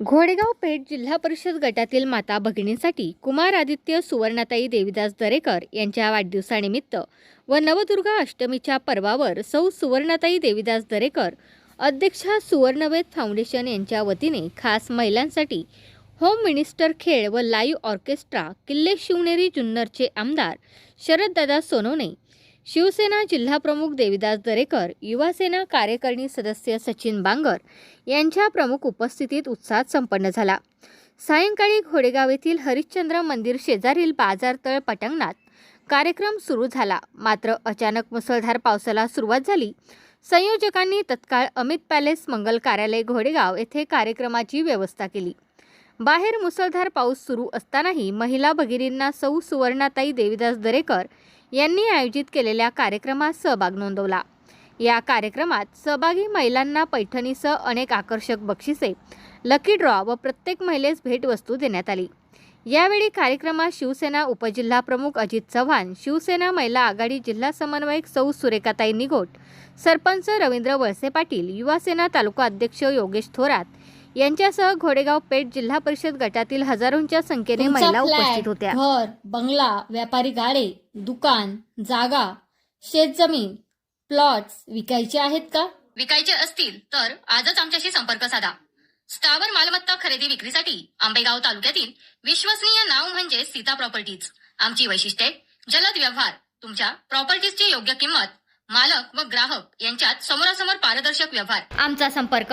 घोडेगाव पेठ जिल्हा परिषद गटातील माता भगिनींसाठी कुमार आदित्य सुवर्णाताई देविदास दरेकर यांच्या वाढदिवसानिमित्त व नवदुर्गा अष्टमीच्या पर्वावर सौ सुवर्णाताई देविदास दरेकर अध्यक्षा सुवर्णवेद फाउंडेशन यांच्या वतीने खास महिलांसाठी होम मिनिस्टर खेळ व लाईव्ह ऑर्केस्ट्रा किल्ले शिवनेरी जुन्नरचे आमदार शरददादा सोनवणे शिवसेना जिल्हाप्रमुख देविदास दरेकर युवासेना कार्यकारिणी सदस्य सचिन बांगर यांच्या प्रमुख उपस्थितीत उत्साहात संपन्न झाला. सायंकाळी घोडेगाव येथील हरिश्चंद्र मंदिर शेजारील बाजारतळ पटांगणात कार्यक्रम सुरू झाला. मात्र अचानक मुसळधार पावसाला सुरुवात झाली. संयोजकांनी तत्काळ अमित पॅलेस मंगल कार्यालय घोडेगाव येथे कार्यक्रमाची व्यवस्था केली. बाहेर मुसळधार पाऊस सुरू असतानाही महिला भगिनींना सौ सुवर्णाताई देविदास दरेकर यांनी आयोजित केलेल्या कार्यक्रमात सहभाग नोंदवला. या कार्यक्रमात सहभागी महिलांना पैठणीसह अनेक आकर्षक बक्षिसे लकी ड्रॉ व प्रत्येक महिलेस भेटवस्तू देण्यात आली. यावेळी कार्यक्रमात शिवसेना उपजिल्हा प्रमुख अजित चव्हाण शिवसेना महिला आघाडी जिल्हा समन्वयक सौ सुरेखाताई निघोट सरपंच रवींद्र वळसे पाटील युवासेना तालुका अध्यक्ष योगेश थोरात यांच्यासह घोडेगाव पेठ जिल्हा परिषद गटातील हजारोंच्या संख्येने तुमचा महिला उपस्थित होत्या. घर बंगला व्यापारी गाडे दुकान जागा शेतजमीन प्लॉट्स विकायचे आहेत का? विकायचे असतील तर आजच आमच्याशी संपर्क साधा. स्थावर मालमत्ता खरेदी विक्रीसाठी आंबेगाव तालुक्यातील विश्वसनीय नाव म्हणजे सीता प्रॉपर्टीज. आमची वैशिष्ट्ये जलद व्यवहार तुमच्या प्रॉपर्टीजची योग्य किंमत मालक व ग्राहक यांच्यात समोरासमोर पारदर्शक व्यवहार. आमचा संपर्क